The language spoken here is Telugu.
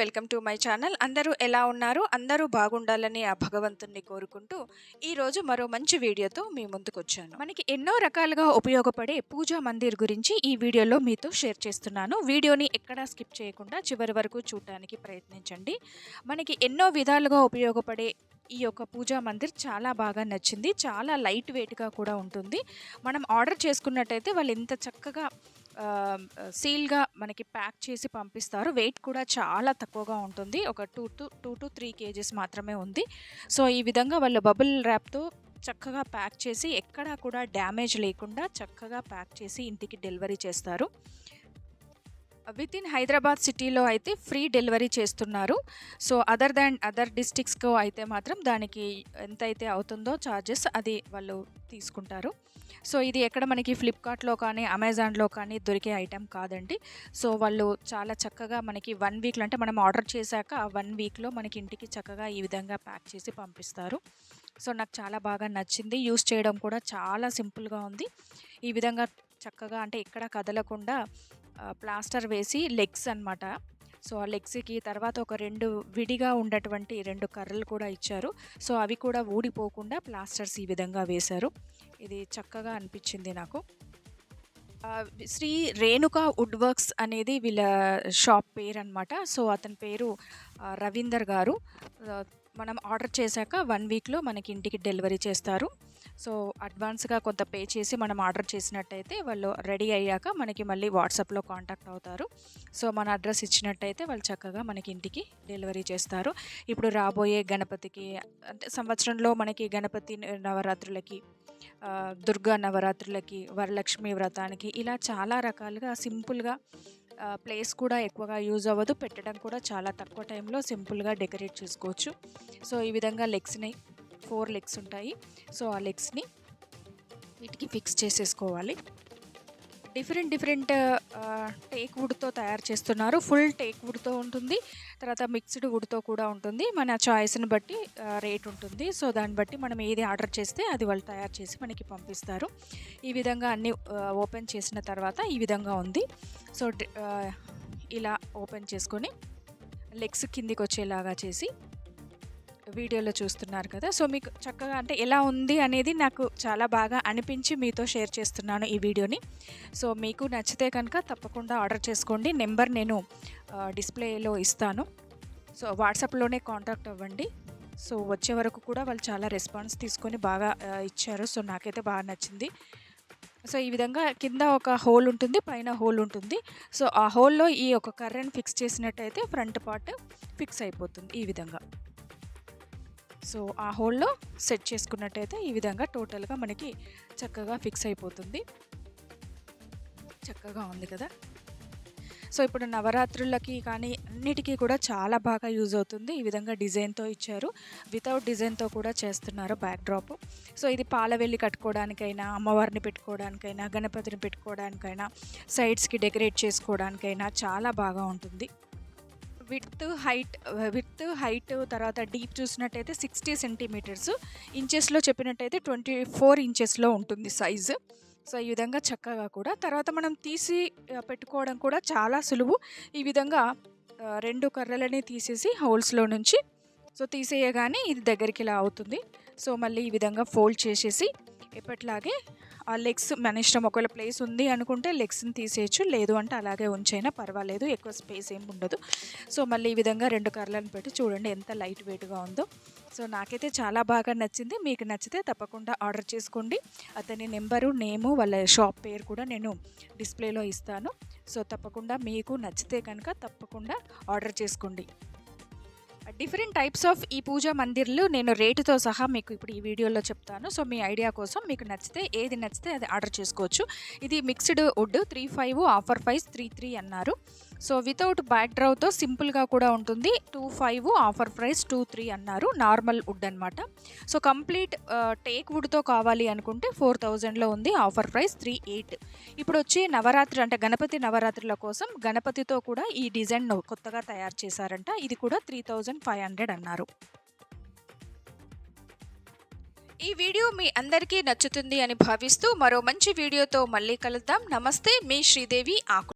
Welcome to my channel. అందరూ ఎలా ఉన్నారు? అందరూ బాగుండాలని ఆ భగవంతుణ్ణి కోరుకుంటూ ఈరోజు మరో మంచి వీడియోతో మీ ముందుకు వచ్చాను మనకి ఎన్నో రకాలుగా ఉపయోగపడే పూజా మందిర్ గురించి ఈ వీడియోలో మీతో షేర్ చేస్తున్నాను. వీడియోని ఎక్కడా స్కిప్ చేయకుండా చివరి వరకు చూడటానికి ప్రయత్నించండి. మనకి ఎన్నో విధాలుగా ఉపయోగపడే ఈ యొక్క పూజా మందిర్ చాలా బాగా నచ్చింది. చాలా లైట్ వెయిట్గా కూడా ఉంటుంది. మనం ఆర్డర్ చేసుకున్నట్టయితే వాళ్ళు ఇంత చక్కగా సీల్గా మనకి ప్యాక్ చేసి పంపిస్తారు. వెయిట్ కూడా చాలా తక్కువగా ఉంటుంది. ఒక two to two to three KGs మాత్రమే ఉంది. సో ఈ విధంగా వాళ్ళు బబుల్ ర్యాప్తో చక్కగా ప్యాక్ చేసి ఎక్కడా కూడా డ్యామేజ్ లేకుండా చక్కగా ప్యాక్ చేసి ఇంటికి డెలివరీ చేస్తారు. విత్ ఇన్ హైదరాబాద్ సిటీలో అయితే ఫ్రీ డెలివరీ చేస్తున్నారు. సో అదర్ దాన్ అదర్ డిస్టిక్స్కు అయితే మాత్రం దానికి ఎంత అయితే అవుతుందో ఛార్జెస్ అది వాళ్ళు తీసుకుంటారు. సో ఇది ఎక్కడ మనకి ఫ్లిప్కార్ట్లో కానీ అమెజాన్లో కానీ దొరికే ఐటెం కాదండి. సో వాళ్ళు చాలా చక్కగా మనకి వన్ వీక్లో అంటే మనం ఆర్డర్ చేశాక ఆ వన్ వీక్లో మనకి ఇంటికి చక్కగా ఈ విధంగా ప్యాక్ చేసి పంపిస్తారు. సో నాకు చాలా బాగా నచ్చింది. యూస్ చేయడం కూడా చాలా సింపుల్గా ఉంది. ఈ విధంగా చక్కగా అంటే ఎక్కడ కదలకుండా ప్లాస్టర్ వేసి లెగ్స్ అనమాట సో ఆ లెగ్స్కి తర్వాత ఒక రెండు విడిగా ఉన్నటువంటి రెండు కర్రలు కూడా ఇచ్చారు. సో అవి కూడా ఊడిపోకుండా ప్లాస్టర్స్ ఈ విధంగా వేశారు. ఇది చక్కగా అనిపించింది నాకు. శ్రీ రేణుకా వుడ్ వర్క్స్ అనేది వీళ్ళ షాప్ పేరు అనమాట సో అతని పేరు రవీందర్ గారు. మనం ఆర్డర్ చేశాక వన్ వీక్లో మనకి ఇంటికి డెలివరీ చేస్తారు. సో అడ్వాన్స్గా కొంత పే చేసి మనం ఆర్డర్ చేసినట్టయితే వాళ్ళు రెడీ అయ్యాక మనకి మళ్ళీ వాట్సాప్లో కాంటాక్ట్ అవుతారు. సో మన అడ్రస్ ఇచ్చినట్టయితే వాళ్ళు చక్కగా మనకి ఇంటికి డెలివరీ చేస్తారు. ఇప్పుడు రాబోయే గణపతికి అంటే సంవత్సరంలో మనకి గణపతి నవరాత్రులకి దుర్గా నవరాత్రులకి వరలక్ష్మి వ్రతానికి ఇలా చాలా రకాలుగా సింపుల్గా ప్లేస్ కూడా ఎక్కువగా యూజ్ అవ్వదు. పెట్టడం కూడా చాలా తక్కువ టైంలో సింపుల్గా డెకరేట్ చేసుకోవచ్చు. సో ఈ విధంగా లెగ్స్ని ఫోర్ లెగ్స్ ఉంటాయి. సో ఆ లెగ్స్ని వీటికి ఫిక్స్ చేసేసుకోవాలి. డిఫరెంట్ డిఫరెంట్ టేక్ వుడ్తో తయారు చేస్తున్నారు. ఫుల్ టేక్ వుడ్తో ఉంటుంది. తర్వాత మిక్స్డ్ వుడ్తో కూడా ఉంటుంది. మన చాయిస్ని బట్టి రేట్ ఉంటుంది. సో దాన్ని బట్టి మనం ఏది ఆర్డర్ చేస్తే అది వాళ్ళు తయారు చేసి మనకి పంపిస్తారు. ఈ విధంగా అన్నీ ఓపెన్ చేసిన తర్వాత ఈ విధంగా ఉంది. సో ఇలా ఓపెన్ చేసుకొని లెగ్స్ కిందికి వచ్చేలాగా చేసి వీడియోలో చూస్తున్నారు కదా. సో మీకు చక్కగా అంటే ఎలా ఉంది అనేది నాకు చాలా బాగా అనిపించి మీతో షేర్ చేస్తున్నాను ఈ వీడియోని. సో మీకు నచ్చితే కనుక తప్పకుండా ఆర్డర్ చేసుకోండి. నెంబర్ నేను డిస్ప్లేలో ఇస్తాను. సో వాట్సాప్లోనే కాంటాక్ట్ అవ్వండి. సో వచ్చే వరకు కూడా వాళ్ళు చాలా రెస్పాన్స్ తీసుకొని బాగా ఇచ్చారు. సో నాకైతే బాగా నచ్చింది. సో ఈ విధంగా కింద ఒక హోల్ ఉంటుంది పైన హోల్ ఉంటుంది. సో ఆ హోల్లో ఈ ఒక కర్రను ఫిక్స్ చేసినట్టయితే ఫ్రంట్ పార్ట్ ఫిక్స్ అయిపోతుంది ఈ విధంగా. సో ఆ హోల్లో సెట్ చేసుకున్నట్టయితే ఈ విధంగా టోటల్గా మనకి చక్కగా ఫిక్స్ అయిపోతుంది. చక్కగా ఉంది కదా? సో ఇప్పుడు నవరాత్రులకి కానీ అన్నిటికీ కూడా చాలా బాగా యూజ్ అవుతుంది. ఈ విధంగా డిజైన్తో ఇచ్చారు. వితౌట్ డిజైన్తో కూడా చేస్తున్నారు బ్యాక్ డ్రాప్ సో ఇది పాలవెల్లి కట్టుకోవడానికైనా అమ్మవారిని పెట్టుకోవడానికైనా గణపతిని పెట్టుకోవడానికైనా సైడ్స్కి డెకరేట్ చేసుకోవడానికైనా చాలా బాగా ఉంటుంది. విత్ హైట్ విత్ హైట్ తర్వాత డీప్ చూసినట్టయితే సిక్స్టీ సెంటీమీటర్స్. ఇంచెస్లో చెప్పినట్టయితే ట్వంటీ ఫోర్ ఇంచెస్లో ఉంటుంది సైజు. సో ఈ విధంగా చక్కగా కూడా. తర్వాత మనం తీసి పెట్టుకోవడం కూడా చాలా సులువు. ఈ విధంగా రెండు కర్రలని తీసేసి హోల్స్లో నుంచి సో తీసేయగానే ఇది దగ్గరికి ఇలా అవుతుంది. సో మళ్ళీ ఈ విధంగా ఫోల్డ్ చేసేసి ఎప్పట్లాగే ఆ లెగ్స్ మన ఇష్టం ఒకవేళ ప్లేస్ ఉంది అనుకుంటే లెగ్స్ని తీసేయచ్చు. లేదు అంటే అలాగే ఉంచైనా పర్వాలేదు. ఎక్కువ స్పేస్ ఏం ఉండదు. సో మళ్ళీ ఈ విధంగా రెండు కర్రలను పెట్టి చూడండి ఎంత లైట్ వెయిట్గా ఉందో. సో నాకైతే చాలా బాగా నచ్చింది. మీకు నచ్చితే తప్పకుండా ఆర్డర్ చేసుకోండి. అతని నెంబరు నేము వాళ్ళ షాప్ పేరు కూడా నేను డిస్ప్లేలో ఇస్తాను. సో తప్పకుండా మీకు నచ్చితే కనుక తప్పకుండా ఆర్డర్ చేసుకోండి. డిఫరెంట్ టైప్స్ ఆఫ్ ఈ పూజా మందిర్లు నేను రేటుతో సహా మీకు ఇప్పుడు ఈ వీడియోలో చెప్తాను. సో మీ ఐడియా కోసం మీకు నచ్చితే ఏది నచ్చితే అది ఆర్డర్ చేసుకోవచ్చు. ఇది mixed wood three five offer price three three అన్నారు. సో వితౌట్ బ్యాక్ డ్రౌతో సింపుల్గా కూడా ఉంటుంది. Two five offer price two three అన్నారు. నార్మల్ వుడ్ అనమాట సో కంప్లీట్ టేక్ వుడ్తో కావాలి అనుకుంటే ఫోర్ థౌజండ్లో ఉంది ఆఫర్ ప్రైస్ త్రీ ఎయిట్ ఇప్పుడు వచ్చి నవరాత్రి అంటే గణపతి నవరాత్రుల కోసం గణపతితో కూడా ఈ డిజైన్ కొత్తగా తయారు చేశారంట. ఇది కూడా త్రీ థౌజండ్ ఫైవ్ హండ్రెడ్ అన్నారు. ఈ వీడియో మీ అందరికీ నచ్చుతుంది అని భావిస్తూ మరో మంచి వీడియోతో మళ్ళీ కలుద్దాం. నమస్తే మీ శ్రీదేవి ఆకు